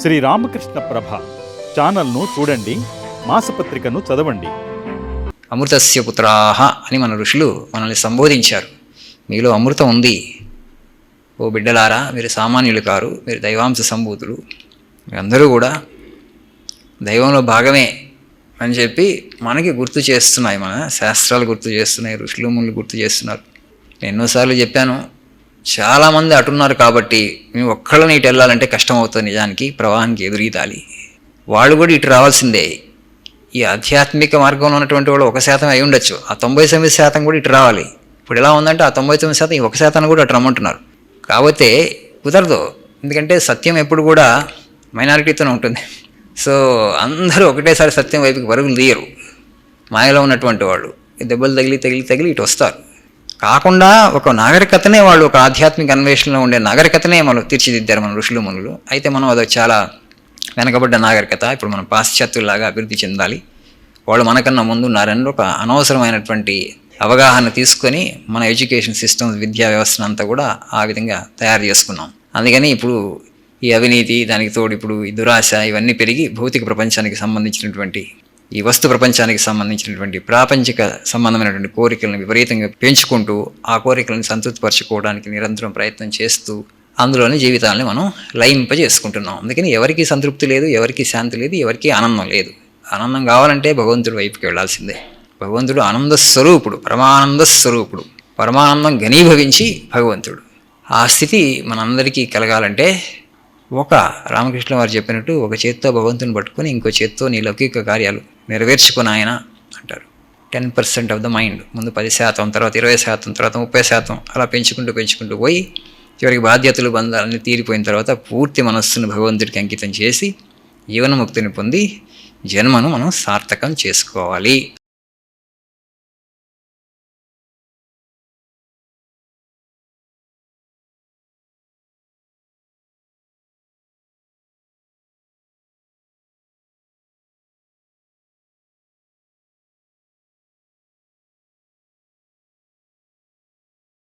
శ్రీ రామకృష్ణ ప్రభ ఛానల్ను చూడండి మాసపత్రికను చదవండి. అమృతస్య పుత్రాహ అని మన ఋషులు మనల్ని సంబోధించారు. మీలో అమృతం ఉంది. ఓ బిడ్డలారా మీరు సామాన్యులు కారు మీరు దైవాంశ సంభూతులు. మీరందరూ కూడా దైవంలో భాగమే అని చెప్పి మనకి గుర్తు చేస్తున్నాయి మన శాస్త్రాలు గుర్తు చేస్తున్నాయి ఋషులు ముళ్ళు గుర్తు చేస్తున్నారు. ఎన్నోసార్లు చెప్పాను చాలామంది అటున్నారు కాబట్టి మేము ఒక్కళ్ళని ఇటు వెళ్ళాలంటే కష్టం అవుతుంది నిజానికి ప్రవాహానికి ఎదురీదాలి. వాళ్ళు కూడా ఇటు రావాల్సిందే. ఈ ఆధ్యాత్మిక మార్గంలో ఉన్నటువంటి వాళ్ళు ఒక శాతం అయి ఉండొచ్చు. ఆ తొంభై తొమ్మిది శాతం కూడా ఇటు రావాలి. ఇప్పుడు ఎలా ఉందంటే ఆ తొంభై తొమ్మిది శాతం ఈ ఒక శాతాన్ని కూడా అటు రమ్మంటున్నారు. కాకపోతే కుదరదు. ఎందుకంటే సత్యం ఎప్పుడు కూడా మైనారిటీతోనే ఉంటుంది. సో అందరూ ఒకటేసారి సత్యం వైపుకి పరుగులు తీయరు. మాయలో ఉన్నటువంటి వాళ్ళు. ఈ దెబ్బలు తగిలి తగిలి తగిలి ఇటు వస్తారు. కాకుండా ఒక నాగరికతనే వాళ్ళు ఒక ఆధ్యాత్మిక అన్వేషణలో ఉండే నాగరికతనే మనం తీర్చిదిద్దారు మన ఋషులు మునులు. అయితే మనం అది చాలా వెనకబడ్డ నాగరికత. ఇప్పుడు మనం పాశ్చాత్యులాగా అభివృద్ధి చెందాలి. వాళ్ళు మనకన్నా ముందు నారని ఒక అనవసరమైనటువంటి అవగాహన తీసుకొని మన ఎడ్యుకేషన్ సిస్టమ్ విద్యా వ్యవస్థను అంతా కూడా ఆ విధంగా తయారు చేసుకున్నాం. అందుకని ఇప్పుడు ఈ అవినీతి దానికి తోడు ఇప్పుడు ఈ దురాశ ఇవన్నీ పెరిగి భౌతిక ప్రపంచానికి సంబంధించినటువంటి ఈ వస్తు ప్రపంచానికి సంబంధించినటువంటి ప్రాపంచిక సంబంధమైనటువంటి కోరికలను విపరీతంగా పెంచుకుంటూ ఆ కోరికలను సంతృప్తిపరచుకోవడానికి నిరంతరం ప్రయత్నం చేస్తూ అందులోని జీవితాలని మనం లయింపజేసుకుంటున్నాం. అందుకని ఎవరికి సంతృప్తి లేదు ఎవరికి శాంతి లేదు ఎవరికి ఆనందం లేదు. ఆనందం కావాలంటే భగవంతుడి వైపుకి వెళ్ళాల్సిందే. భగవంతుడు ఆనంద స్వరూపుడు పరమానంద స్వరూపుడు పరమానందం ఘనీభవించి భగవంతుడు. ఆ స్థితి మనందరికీ కలగాలంటే ఒక రామకృష్ణ వారు చెప్పినట్టు ఒక చేత్తో భగవంతుని పట్టుకొని ఇంకో చేత్తో నీ లౌకిక కార్యాలు నెరవేర్చుకుని ఆయన అంటారు. Ten percent of the mind. ముందు పది శాతం తర్వాత ఇరవై శాతం తర్వాత ముప్పై శాతం అలా పెంచుకుంటూ పెంచుకుంటూ పోయి చివరికి బాధ్యతలు బంధాలన్నీ తీరిపోయిన తర్వాత పూర్తి మనస్సును భగవంతుడికి అంకితం చేసి జీవనముక్తిని పొంది జన్మను మనం సార్థకం చేసుకోవాలి.